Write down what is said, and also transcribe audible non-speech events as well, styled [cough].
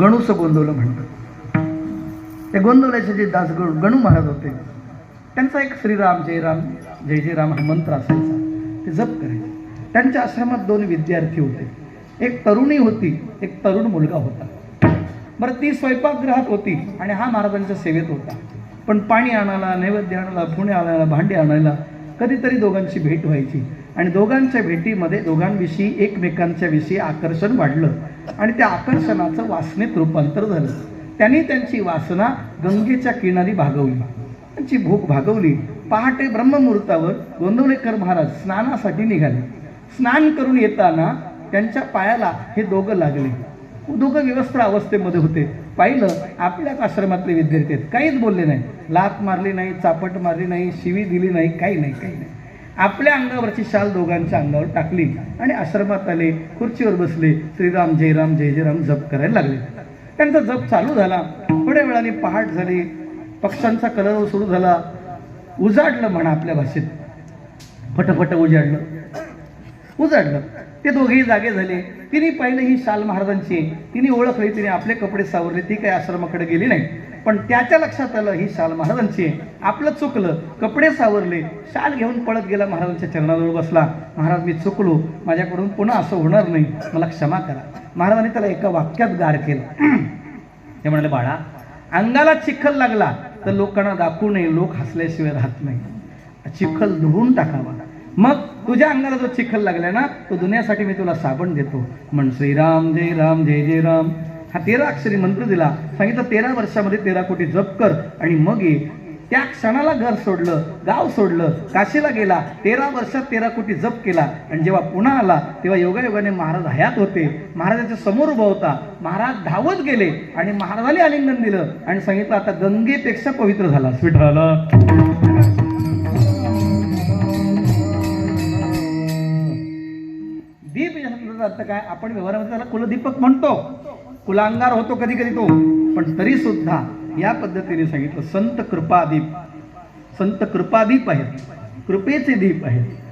गणूचं गोंदवलं म्हणतात. त्या गोंदवल्याचे जे दास गणू गणू महाराज होते त्यांचा एक श्रीराम जय राम जय जय राम हा मंत्र असायचा. ते जप करायचे. त्यांच्या आश्रमात दोन विद्यार्थी होते. एक तरुणी होती एक तरुण मुलगा होता. बरं ती स्वयंपाकगृहात होती आणि हा महाराजांच्या सेवेत होता. पण पाणी आणायला नैवेद्य आणायला फुणे आणायला भांडे आणायला कधीतरी दोघांची भेट व्हायची. आणि दोघांच्या भेटीमध्ये दोघांविषयी एकमेकांच्या विषयी आकर्षण वाढलं आणि त्या आकर्षणाचं वासनेत रूपांतर झालं. त्यांनी त्यांची वासना गंगेच्या किनारी भागवली. त्यांची भूक भागवली. पहाटे ब्रह्ममुहूर्तावर गोंदवलेकर महाराज स्नानासाठी निघाले. स्नान करून येताना त्यांच्या पायाला हे दोघं लागले. दोघं विवस्त्र अवस्थेमध्ये होते. पाहिलं आपल्याच आश्रमातले विद्यार्थी आहेत. काहीच बोलले नाही. लात मारली नाही चापट मारली नाही शिवी दिली नाही काही नाही काही नाही. आपल्या अंगावरची शाल दोघांच्या अंगावर टाकली आणि आश्रमात आले खुर्चीवर बसले श्रीराम जयराम जय जयराम जप करायला लागले. त्यांचा जप चालू झाला. थोड्या वेळाने पहाट झाली. पक्ष्यांचा कलर सुरू झाला. उजाडलं म्हणा आपल्या भाषेत. फटफट उजाडलं. उजाडलं. ते दोघेही जागे झाले. तिने पाहिलं ही शाल महाराजांची तिने ओळखली तिने आपले कपडे सावरले. ती काही आश्रमाकडे गेली नाही. पण त्याच्या लक्षात आलं ही शाल महाराजांची आपलं चुकलं कपडे सावरले शाल घेऊन पळत गेला महाराजांच्या चरणाजवळ बसला. महाराज मी चुकलो माझ्याकडून पुन्हा असं होणार नाही मला क्षमा करा. महाराजांनी त्याला एका वाक्यात गार केलं. [clears throat] ते म्हणाले बाळा अंगाला चिखल लागला तर लोकांना दाखवू नये लोक हसल्याशिवाय राहत नाही. चिखल धुवून टाकावा. मग तुझ्या अंगाला जो चिखल लागलाय ना तो धुण्यासाठी मी तुला साबण देतो. म्हण श्रीराम जय राम जय जय राम. हा तेरा अक्षरी मंत्र दिला. सांगितलं तेरा वर्षामध्ये तेरा कोटी जप कर आणि मग ये. त्या क्षणाला घर सोडलं गाव सोडलं काशीला गेला. तेरा वर्षात तेरा कोटी जप केला. आणि जेव्हा पुन्हा आला तेव्हा योगायोगाने महाराज हयात होते. महाराजाच्या समोर उभा होता. महाराज धावत गेले आणि महाराजाने आलिंगन दिलं. आणि सांगितलं आता गंगेपेक्षा पवित्र झाला. विठ्ठला दीप अर्थ काय? आपण व्यवहारामध्ये त्याला कुलदीपक म्हणतो. कुलांगार होतो कधी कधी तो. पण तरी सुद्धा या पद्धतीने सांगितलं संत कृपादीप. संत कृपादीप आहेत. कृपेचे दीप आहेत.